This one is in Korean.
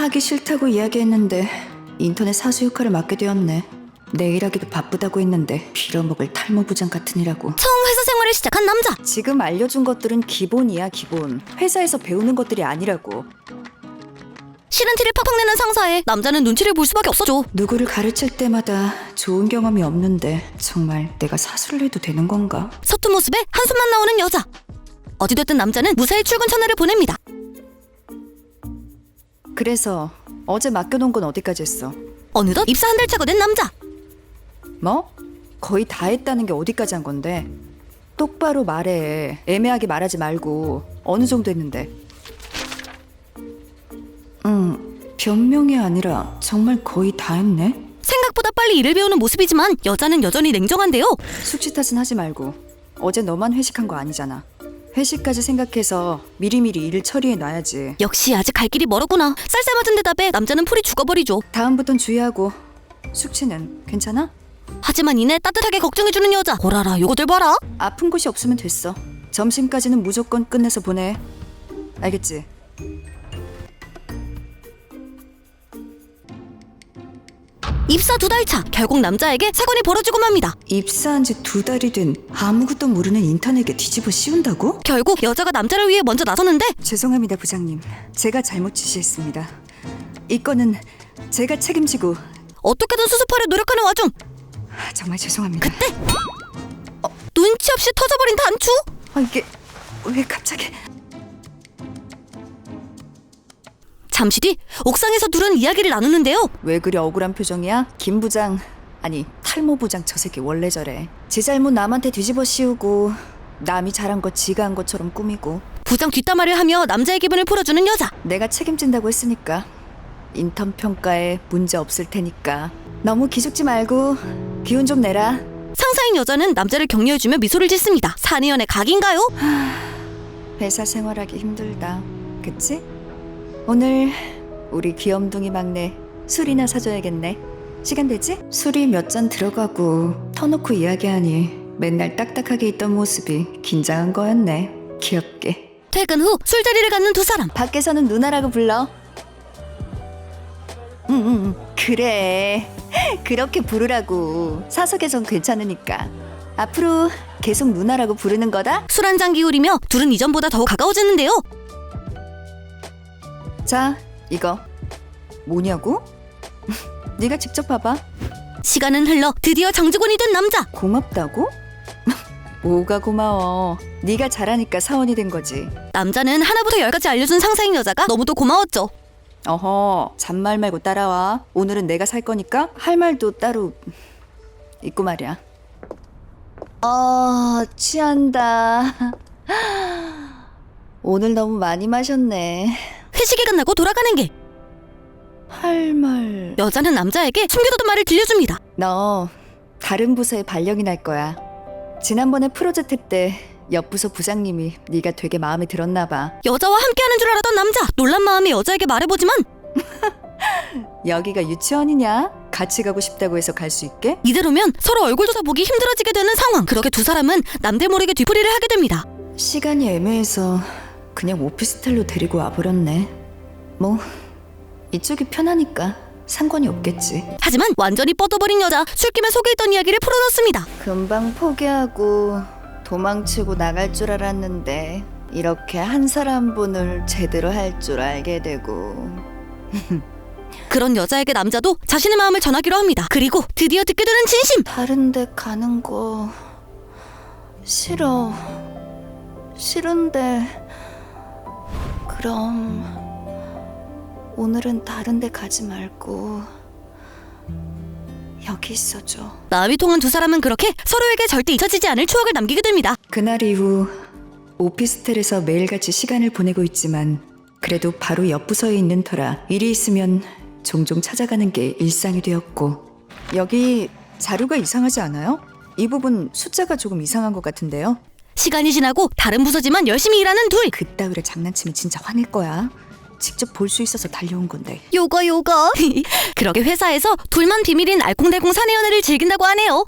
하기 싫다고 이야기했는데 인터넷 사수 역할을 맡게 되었네. 내일 하기도 바쁘다고 했는데 빌어먹을 탈모부장 같은 이라고. 처음 회사 생활을 시작한 남자. 지금 알려준 것들은 기본이야 기본. 회사에서 배우는 것들이 아니라고. 싫은 티를 팍팍 내는 상사에 남자는 눈치를 볼 수밖에 없었죠. 누구를 가르칠 때마다 좋은 경험이 없는데 정말 내가 사수를 해도 되는 건가? 서툰 모습에 한숨만 나오는 여자. 어찌됐든 남자는 무사히 출근 전화를 보냅니다. 그래서 어제 맡겨놓은 건 어디까지 했어? 어느덧 입사 한 달 차가 된 남자. 뭐? 거의 다 했다는 게 어디까지 한 건데? 똑바로 말해. 애매하게 말하지 말고 어느 정도 했는데? 음, 변명이 아니라 정말 거의 다 했네. 생각보다 빨리 일을 배우는 모습이지만 여자는 여전히 냉정한데요. 숙취 탓은 하지 말고 어제 너만 회식한 거 아니잖아. 회식까지 생각해서 미리미리 일을 처리해 놔야지. 역시 아직 갈 길이 멀었구나. 쌀쌀 맞은 대답에 남자는 풀이 죽어버리죠. 다음부턴 주의하고 숙취는 괜찮아? 하지만 이내 따뜻하게 걱정해주는 여자. 보라라, 요거들 봐라. 아픈 곳이 없으면 됐어. 점심까지는 무조건 끝내서 보내. 알겠지? 입사 두 달 차. 결국 남자에게 사건이 벌어지고 맙니다. 입사한 지 두 달이 된 아무것도 모르는 인턴에게 뒤집어 씌운다고? 결국 여자가 남자를 위해 먼저 나서는데 죄송합니다, 부장님. 제가 잘못 지시했습니다. 이 건은 제가 책임지고 어떻게든 수습하려 노력하는 와중 아, 정말 죄송합니다. 그때 눈치 없이 터져버린 단추. 아, 이게 왜 갑자기? 잠시 뒤 옥상에서 둘은 이야기를 나누는데요. 왜 그리 억울한 표정이야? 김 부장 아니 탈모 부장 저 새끼 원래 저래. 지 잘못 남한테 뒤집어 씌우고 남이 잘한 거 지가 한 것처럼 꾸미고 부장 뒷담화를 하며 남자의 기분을 풀어주는 여자. 내가 책임진다고 했으니까 인턴 평가에 문제 없을 테니까 너무 기죽지 말고 기운 좀 내라. 상사인 여자는 남자를 격려해주며 미소를 짓습니다. 사내연의 각인가요? 회사 생활하기 힘들다. 그치? 오늘 우리 귀염둥이 막내 술이나 사줘야겠네. 시간 되지? 술이 몇 잔 들어가고 터놓고 이야기하니 맨날 딱딱하게 있던 모습이 긴장한 거였네. 귀엽게. 퇴근 후 술자리를 갖는 두 사람. 밖에서는 누나라고 불러. 응, 응, 응. 그래. 그렇게 부르라고. 사석에선 괜찮으니까. 앞으로 계속 누나라고 부르는 거다? 술 한 잔 기울이며 둘은 이전보다 더욱 가까워지는데요. 자, 이거 뭐냐고? 네가 직접 봐봐. 시간은 흘러 드디어 정직원이 된 남자. 고맙다고? 뭐가 고마워. 네가 잘하니까 사원이 된 거지. 남자는 하나부터 열까지 알려준 상사인 여자가 너무도 고마웠죠. 어허, 잔말 말고 따라와. 오늘은 내가 살 거니까 할 말도 따로 있고 말이야. 어, 취한다. 오늘 너무 많이 마셨네. 회식이 끝나고 돌아가는 길. 할 말. 여자는 남자에게 숨겨두던 말을 들려줍니다. 너 다른 부서에 발령이 날 거야. 지난번에 프로젝트 때 옆 부서 부장님이 네가 되게 마음에 들었나 봐. 여자와 함께하는 줄 알았던 남자. 놀란 마음에 여자에게 말해보지만 여기가 유치원이냐? 같이 가고 싶다고 해서 갈 수 있게? 이대로면 서로 얼굴조차 보기 힘들어지게 되는 상황. 그렇게 두 사람은 남들 모르게 뒤풀이를 하게 됩니다. 시간이 애매해서 그냥 오피스텔로 데리고 와버렸네. 뭐 이쪽이 편하니까 상관이 없겠지. 하지만 완전히 뻗어버린 여자 술김에 속에 있던 이야기를 풀어놓습니다. 금방 포기하고 도망치고 나갈 줄 알았는데 이렇게 한 사람 분을 제대로 할 줄 알게 되고 그런 여자에게 남자도 자신의 마음을 전하기로 합니다. 그리고 드디어 듣게 되는 진심. 다른 데 가는 거 싫어. 싫은데 그럼 오늘은 다른 데 가지 말고 여기 있어줘. 마음이 통한 두 사람은 그렇게 서로에게 절대 잊혀지지 않을 추억을 남기게 됩니다. 그날 이후 오피스텔에서 매일같이 시간을 보내고 있지만 그래도 바로 옆 부서에 있는 터라 일이 있으면 종종 찾아가는 게 일상이 되었고 여기 자료가 이상하지 않아요? 이 부분 숫자가 조금 이상한 것 같은데요. 시간이 지나고 다른 부서지만 열심히 일하는 둘. 그따위로 장난치면 진짜 화낼 거야. 직접 볼 수 있어서 달려온 건데. 요거 요거. 그러게 회사에서 둘만 비밀인 알콩달콩 사내 연애를 즐긴다고 하네요.